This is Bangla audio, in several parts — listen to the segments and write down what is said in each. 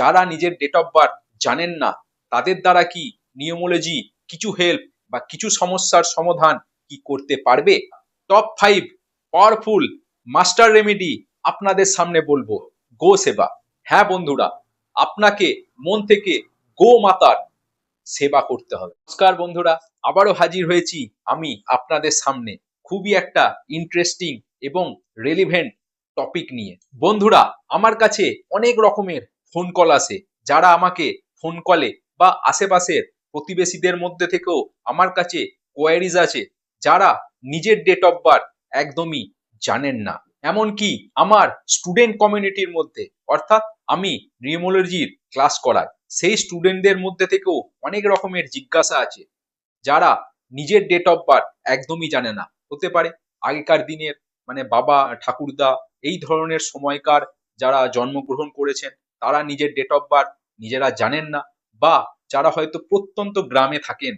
যারা নিজের ডেট অফ বার্থ জানেন না, তাদের দ্বারা কি নিউমোলজি কিছু হেল্প বা কিছু সমস্যার সমাধান কি করতে পারবে? Top five powerful master remedy আপনাদের সামনে বলব গো সেবা হ্যাঁ বন্ধুরা, আপনাকে মন থেকে গো মাতার সেবা করতে হবে। নমস্কার বন্ধুরা, আবারও হাজির হয়েছি আমি আপনাদের সামনে খুবই একটা ইন্টারেস্টিং এবং রেলিভেন্ট টপিক নিয়ে। বন্ধুরা, আমার কাছে অনেক রকমের ফোন কল আসে। যারা আমাকে ফোন কলে বা আশেপাশের প্রতিবেশীদের মধ্যে থেকেও আমার কাছে কোয়ারিজ আছে, যারা নিজের ডেট অফ বার্থ একদমই জানেন না। এমনকি আমার স্টুডেন্ট কমিউনিটির মধ্যে, অর্থাৎ আমি নিউমোলজির ক্লাস করাই, সেই স্টুডেন্টদের মধ্যে থেকেও অনেক রকমের জিজ্ঞাসা আছে, যারা নিজের ডেট অফ বার্থ একদমই জানে না। হতে পারে আগেকার দিনের মানে বাবা, ঠাকুরদা, এই ধরনের সময়কার যারা জন্মগ্রহণ করেছেন তারা নিজের ডেট অফ বার্থ নিজেরা জানেন না বা যারা হয়তো প্রত্যন্ত গ্রামে থাকেন,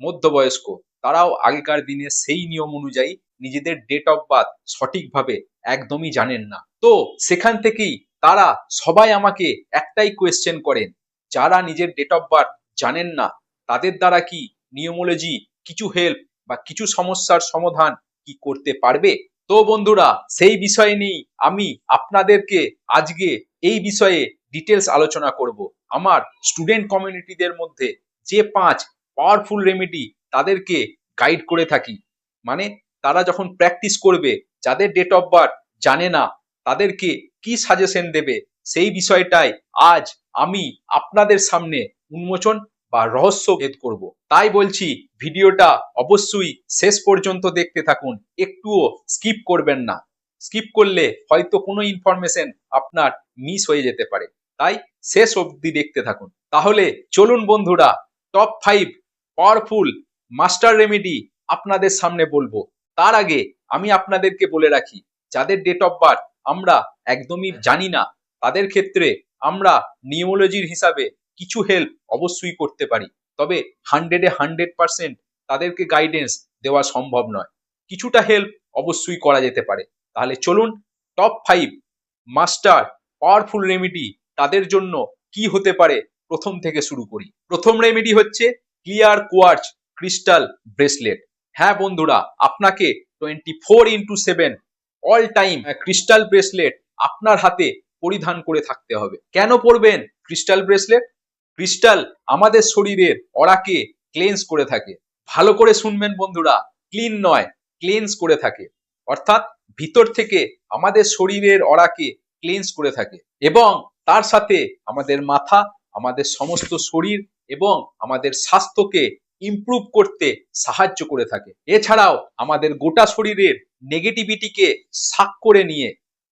মধ্যবয়স্ক, তারাও আগেকার দিনে সেই নিয়ম অনুযায়ী নিজেদের ডেট অফ বার্থ সঠিকভাবে একদমই জানেন না। তো সেখান থেকেই তারা সবাই আমাকে একটাই কোয়েশ্চেন করেন, যারা নিজের ডেট অফ বার্থ জানেন না, তাদের দ্বারা কি নিউমোলজি কিছু হেল্প বা কিছু সমস্যার সমাধান কি করতে পারবে? তো বন্ধুরা, সেই বিষয় নিয়েই আমি আপনাদেরকে আজকে এই বিষয়ে ডিটেলস আলোচনা করব। আমার স্টুডেন্ট কমিউনিটিদের মধ্যে যে পাঁচ পাওয়ারফুল রেমেডি তাদেরকে গাইড করে থাকি। মানে তারা যখন প্র্যাকটিস করবে, যাদের ডেট অফ বার্থ জানে না, তাদেরকে কি সাজেশন দেবে, সেই বিষয়টাই আজ আমি আপনাদের সামনে উন্মোচন বা রহস্য ভেদ করব। তাই বলছি, ভিডিওটা অবশ্যই শেষ পর্যন্ত দেখতে থাকুন, একটুও স্কিপ করবেন না। স্কিপ করলে হয়তো কোনো ইনফরমেশন আপনার মিস হয়ে যেতে পারে। তাই শেষ অবধি দেখতে থাকুন। তাহলে চলুন বন্ধুরা top five powerful master remedy আপনাদের সামনে বলব। তার আগে আমি আপনাদেরকে বলে রাখি, যাদের ডেট অফ বার্থ আমরা একদমই জানি না, তাদের ক্ষেত্রে আমরা নিউমোলজির হিসাবে কিছু হেল্প অবশ্যই করতে পারি। তবে হান্ড্রেডে হান্ড্রেড পার্সেন্ট তাদেরকে গাইডেন্স দেওয়া সম্ভব নয়। কিছুটা হেল্প অবশ্যই করা যেতে পারে। তাহলে চলুন top five master powerful remedy তাদের জন্য কি হতে পারে প্রথম থেকে শুরু করি। প্রথম রেমেডি হচ্ছে ক্লিয়ার কোয়ার্চ ক্রিস্টাল ব্রেসলেট হ্যাঁ বন্ধুরা, আপনাকে twenty four into seven all time crystal bracelet আপনার হাতে পরিধান করে থাকতে হবে। কেন পরবেন ক্রিস্টাল ব্রেসলেট ক্রিস্টাল আমাদের শরীরের অরাকে ক্লেন্স করে থাকে। ভালো করে শুনবেন বন্ধুরা ক্লিন নয় ক্লেন্স করে থাকে। অর্থাৎ ভিতর থেকে আমাদের শরীরের অরাকে ক্লেন্স করে থাকে এবং তার সাথে আমাদের মাথা, আমাদের সমস্ত শরীর এবং আমাদের স্বাস্থ্যকে ইমপ্রুভ করতে সাহায্য করে থাকে। এছাড়াও আমাদের গোটা শরীরের নেগেটিভিটিকে সাক করে নিয়ে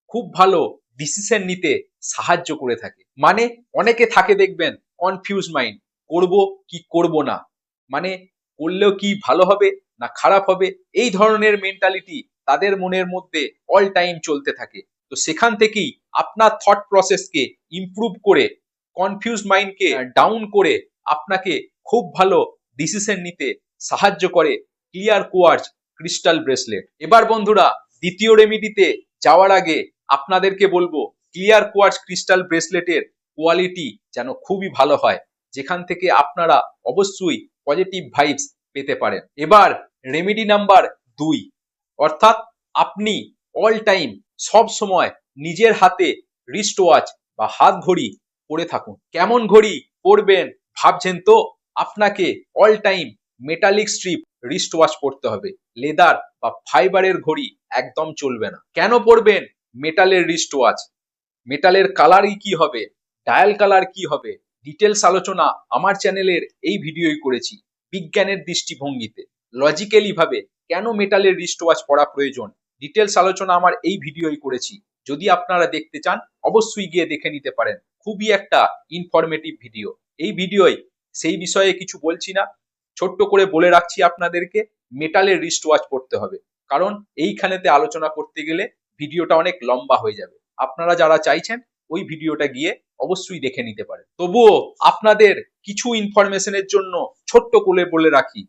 খুব ভালো ডিসিশন নিতে সাহায্য করে থাকে। মানে অনেকে থাকে দেখবেন কনফিউজ মাইন্ড করব কি করব না? মানে করলেও কি ভালো হবে না খারাপ হবে? এই ধরনের মেন্টালিটি তাদের মনের মধ্যে অল টাইম চলতে থাকে। তো সেখান থেকেই আপনার থট প্রসেসকে ইমপ্রুভ করে কনফিউজ মাইন্ডকে ডাউন করে আপনাকে খুব ভালো ডিসিশন নিতে সাহায্য করে ক্লিয়ার কোয়ার্চ ক্রিস্টাল ব্রেসলেট এবার বন্ধুরা দ্বিতীয় রেমিডিতে যাওয়ার আগে আপনাদেরকে বলব ক্লিয়ার কোয়ার্চ ক্রিস্টাল ব্রেসলেটের কোয়ালিটি যেন খুবই ভালো হয়, যেখান থেকে আপনারা অবশ্যই পজিটিভ ভাইবস পেতে পারেন। এবার রেমেডি নাম্বার দুই, অর্থাৎ আপনি অল টাইম সব সময় নিজের হাতে রিস্ট ওয়াচ বা হাত ঘড়ি পরে থাকুন। কেমন ঘড়ি পরবেন ভাবছেন তো? আপনাকে all time metallic strip wrist watch পরতে হবে। লেদার বা ফাইবারের ঘড়ি একদম চলবে না। কেন পরবেন? মেটালের রিস্ট ওয়াচ মেটালের কালারই কি হবে? ডায়াল কালার কি হবে? ডিটেলস আলোচনা আমার চ্যানেলের এই ভিডিওই করেছি বিজ্ঞানের দৃষ্টিভঙ্গিতে। লজিক্যালি ভাবে কেন মেটালের রিস্ট ওয়াচ পড়া প্রয়োজন? ডিটেলস আলোচনা আমার এই ভিডিওই করেছি। যদি আপনারা দেখতে চান, অবশ্যই গিয়ে দেখে নিতে পারেন। খুবই একটা ইনফরমেটিভ ভিডিও এই ভিডিওয় সেই বিষয়ে কিছু বলছি না। ছোট্ট করে বলে রাখছি আপনাদেরকে মেটালের রিস্ট ওয়াচ পড়তে হবে। কারণ এইখানেতে আলোচনা করতে গেলে ভিডিওটা অনেক লম্বা হয়ে যাবে। আপনারা যারা চাইছেন, ওই ভিডিওটা গিয়ে অবশ্যই দেখে নিতে পারেন তবুও আপনাদের কিছু ইনফরমেশনের জন্য ছোট্ট করে বলে রাখি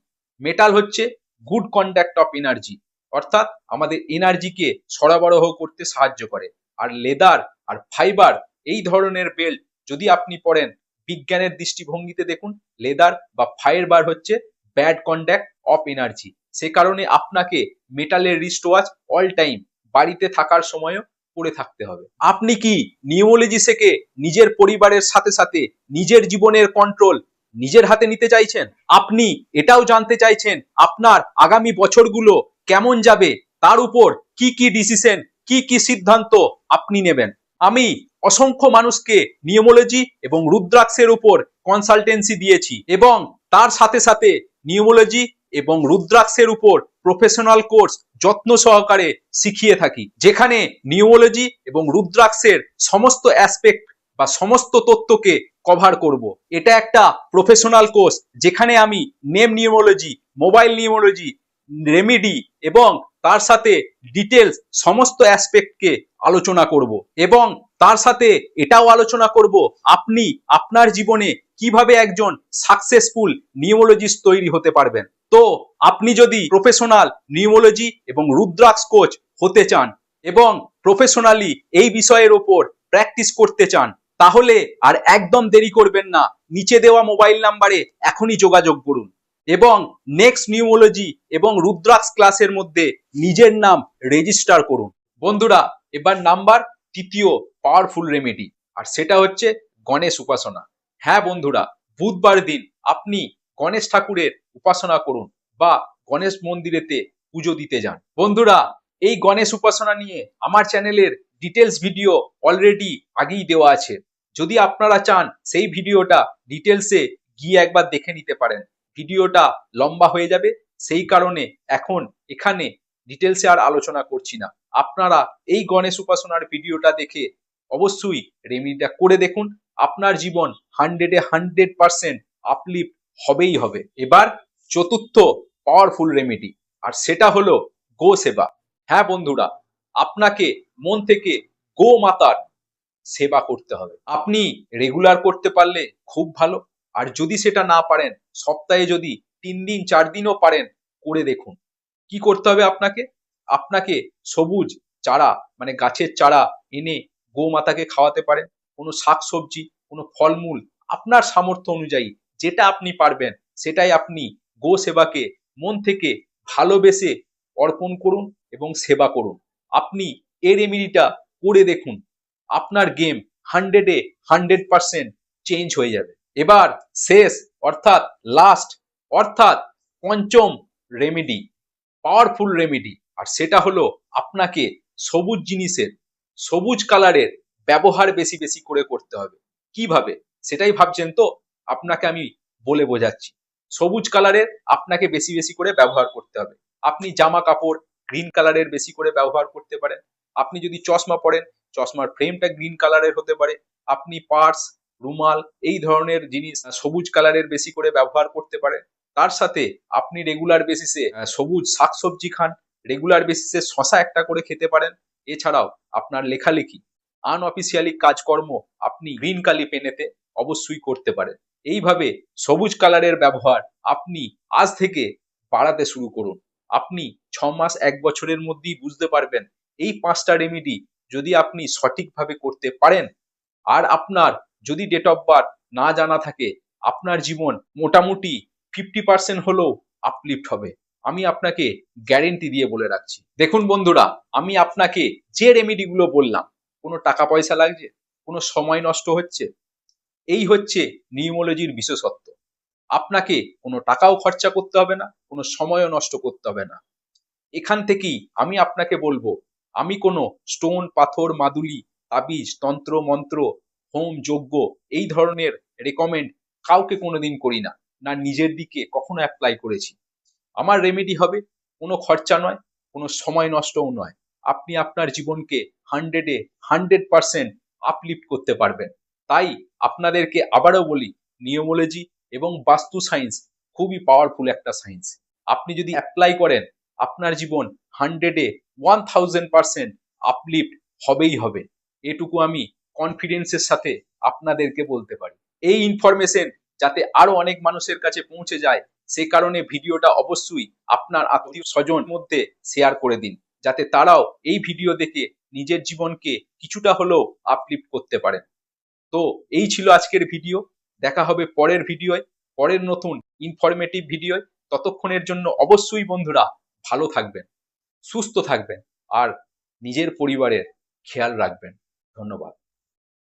মেটাল হচ্ছে গুড কন্ডাক্ট অফ এনার্জি অর্থাৎ আমাদের এনার্জিকে সরবরাহ করতে সাহায্য করে। আর লেদার আর ফাইবার এই ধরনের বেল্ট যদি আপনি পড়েন, বিজ্ঞানের দৃষ্টিভঙ্গিতে দেখুন লেদার বা ফায়ার বার হচ্ছে ব্যাড কন্ডাক্ট অফ এনার্জি সে কারণে আপনাকে মেটালের রিস্ট ওয়াচ অল টাইম বাড়িতে থাকার সময়ও পরে থাকতে হবে। আপনি কি নিউমোলজি শেখে নিজের পরিবারের সাথে সাথে নিজের জীবনের কন্ট্রোল নিজের হাতে নিতে চাইছেন? আপনি এটাও জানতে চাইছেন আপনার আগামী বছরগুলো কেমন যাবে? তার উপর কি কি ডিসিশন কি কি সিদ্ধান্ত আপনি নেবেন? আমি অসংখ্য মানুষকে নিউমোলজি এবং রুদ্রাক্ষের উপর কনসালটেন্সি দিয়েছি এবং তার সাথে সাথে নিউমোলজি এবং রুদ্রাক্ষের উপর প্রফেশনাল কোর্স যত্ন সহকারে শিখিয়ে থাকি। যেখানে নিউমোলজি এবং রুদ্রাক্ষের সমস্ত অ্যাসপেক্ট বা সমস্ত তথ্যকে কভার করব। এটা একটা প্রফেশনাল কোর্স যেখানে আমি name numerology mobile numerology remedy এবং তার সাথে ডিটেলস সমস্ত অ্যাসপেক্টকে আলোচনা করব। এবং তার সাথে এটাও আলোচনা করব, আপনি আপনার জীবনে কীভাবে একজন সাকসেসফুল নিউমোলজিস্ট তৈরি হতে পারবেন। তো আপনি যদি প্রফেশনাল নিউমোলজি এবং রুদ্রাক্ষ কোচ হতে চান এবং প্রফেশনালি এই বিষয়ের ওপর প্র্যাকটিস করতে চান, তাহলে আর একদম দেরি করবেন না। নিচে দেওয়া মোবাইল নাম্বারে এখনই যোগাযোগ করুন এবং নেক্সট নিউমোলজি এবং রুদ্রাক্ষ ক্লাসের মধ্যে নিজের নাম রেজিস্টার করুন। বন্ধুরা, এবার নাম্বার তৃতীয় পাওয়ারফুল রেমেডি আর সেটা হচ্ছে গণেশ উপাসনা। হ্যাঁ বন্ধুরা, বুধবার দিন আপনি গণেশ ঠাকুরের উপাসনা করুন বা গণেশ মন্দিরেতে পুজো দিতে যান। বন্ধুরা, এই গণেশ উপাসনা নিয়ে আমার চ্যানেলের ডিটেলস ভিডিও অলরেডি আগেই দেওয়া আছে। যদি আপনারা চান, সেই ভিডিওটা ডিটেলসে গিয়ে একবার দেখে নিতে পারেন। ভিডিওটা লম্বা হয়ে যাবে, সেই কারণে এখন এখানে ডিটেলসে আর আলোচনা করছি না। আপনারা এই গণেশ উপাসনার ভিডিওটা দেখে অবশ্যই রেমিডিটা করে দেখুন। আপনার জীবন হান্ড্রেডে হান্ড্রেড পার্সেন্ট আপলিফ্ট হবেই হবে। এবার চতুর্থ পাওয়ারফুল রেমেডি আর সেটা হলো গো সেবা। হ্যাঁ বন্ধুরা, আপনাকে মন থেকে গো মাতার সেবা করতে হবে। আপনি রেগুলার করতে পারলে খুব ভালো, আর যদি সেটা না পারেন, সপ্তাহে যদি তিন দিন, চার দিনও পারেন, করে দেখুন। কি করতে হবে আপনাকে? আপনাকে সবুজ চারা মানে গাছের চারা এনে গোমাতাকে খাওয়াতে পারেন। কোনো শাকসবজি কোনো ফলমূল, আপনার সামর্থ্য অনুযায়ী, যেটা আপনি পারবেন, সেটাই আপনি গো সেবাকে মন থেকে ভালোবেসে অর্পণ করুন এবং সেবা করুন। আপনি এর রেমিডিটা করে দেখুন। আপনার গেম হান্ড্রেডে হান্ড্রেড পার্সেন্ট চেঞ্জ হয়ে যাবে। এবার শেষ, অর্থাৎ লাস্ট অর্থাৎ পঞ্চম রেমেডি পাওয়ারফুল রেমেডি আর সেটা হলো আপনাকে সবুজ জিনিসের, সবুজ কালারের ব্যবহার বেশি বেশি করে করতে হবে। কীভাবে? সেটাই ভাবছেন তো? আপনাকে আমি বলে বোঝাচ্ছি। সবুজ কালারের আপনাকে বেশি বেশি করে ব্যবহার করতে হবে। আপনি জামা কাপড় গ্রিন কালারের বেশি করে ব্যবহার করতে পারেন। আপনি যদি চশমা পরেন, চশমার ফ্রেমটা গ্রিন কালারের হতে পারে। আপনি পার্স রুমাল এই ধরনের জিনিস সবুজ কালারের বেশি করে ব্যবহার করতে পারেন। তার সাথে আপনি রেগুলার বেসিসে সবুজ শাকসবজি খান রেগুলার বেসিসে শশা একটা করে খেতে পারেন। এছাড়াও আপনার লেখালেখি আনঅফিসিয়ালি কাজকর্ম আপনি গ্রিন কালি পেনেতে অবশ্যই করতে পারেন। এইভাবে সবুজ কালারের ব্যবহার আপনি আজ থেকে বাড়াতে শুরু করুন। আপনি ছ মাস, এক বছরের মধ্যেই বুঝতে পারবেন এই পাঁচটা রেমিডি যদি আপনি সঠিকভাবে করতে পারেন। আর আপনার যদি ডেট অফ বার্থ না জানা থাকে, আপনার জীবন মোটামুটি ফিফটি পার্সেন্ট হলেও আপলিফ্ট হবে। আমি আপনাকে গ্যারেন্টি দিয়ে বলে রাখছি। দেখুন বন্ধুরা, আমি আপনাকে যে রেমিডিগুলো বললাম, কোনো টাকা পয়সা লাগছে? কোনো সময় নষ্ট হচ্ছে? এই হচ্ছে নিউমোলজির বিশেষত্ব। আপনাকে কোনো টাকাও খরচা করতে হবে না, কোনো সময়ও নষ্ট করতে হবে না। এখান থেকেই আমি আপনাকে বলব, আমি কোনো স্টোন, পাথর, মাদুলি, তাবিজ, তন্ত্র, মন্ত্র, হোম, যজ্ঞ এই ধরনের রেকমেন্ড কাউকে কোনোদিন করি না না নিজের দিকে কখনো অ্যাপ্লাই করেছি। আমার রেমেডি হবে কোনো খরচা নয়, কোনো সময় নষ্টও নয়। আপনি আপনার জীবনকে হান্ড্রেডে হান্ড্রেড পার্সেন্ট আপলিফ্ট করতে পারবেন। তাই আপনাদেরকে আবারও বলি নিয়মোলজি এবং বাস্তু সায়েন্স খুবই পাওয়ারফুল একটা সায়েন্স। আপনি যদি অ্যাপ্লাই করেন, আপনার জীবন হান্ড্রেডে ওয়ান থাউজেন্ড পার্সেন্ট আপলিফ্ট হবেই হবে। এটুকু আমি কনফিডেন্সের সাথে আপনাদেরকে বলতে পারি। এই ইনফরমেশন যাতে আরও অনেক মানুষের কাছে পৌঁছে যায়, সে কারণে ভিডিওটা অবশ্যই আপনার আত্মীয় স্বজন মধ্যে শেয়ার করে দিন। যাতে তারাও এই ভিডিও দেখে নিজের জীবনকে কিছুটা হলেও আপলিফ্ট করতে পারেন। তো এই ছিল আজকের ভিডিও। দেখা হবে পরের ভিডিওয়, পরের নতুন ইনফরমেটিভ ভিডিওয়। ততক্ষণের জন্য অবশ্যই বন্ধুরা ভালো থাকবেন, সুস্থ থাকবেন আর নিজের পরিবারের খেয়াল রাখবেন। ধন্যবাদ।